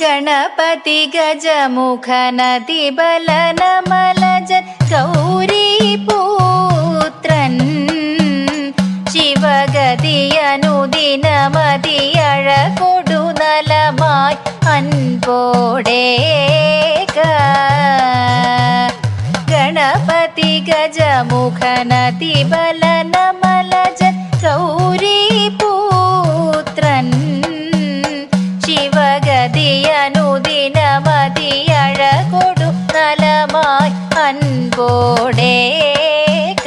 गणपति गजमुख नति बलनमलज सौरि अन्पोडेक गणपति गजमुखनति बलनमलज सौरि അൻപോടേക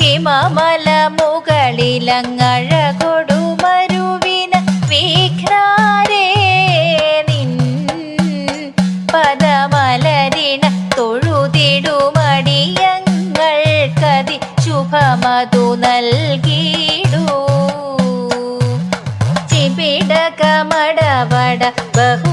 ഹിമമല മുകളിലങ്ങഴ കൊടുമരുവിന വിഘ്നാരേ നിൻ പദമലരിണ തൊഴുതിടുമടിയങ്ങൾ കതി ശുഭമതു നൽകി ബഹു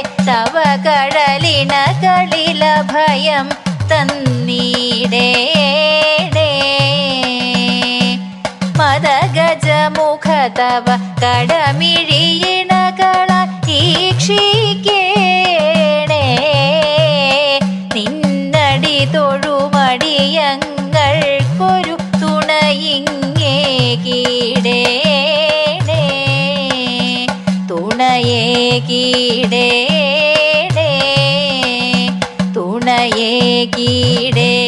കഴലിന കളില ഭയം തന്നീടേണേ മദഗജമുഖ തവ കടമിഴിയിണകള ഈക്ഷിക്കേണേ. നിന്നടി തൊഴുമടിയങ്ങൾക്കൊരു തുണയിങ്ങേ കീടേണേ തുണയേ കീടേണേ തുണയേ കീടേ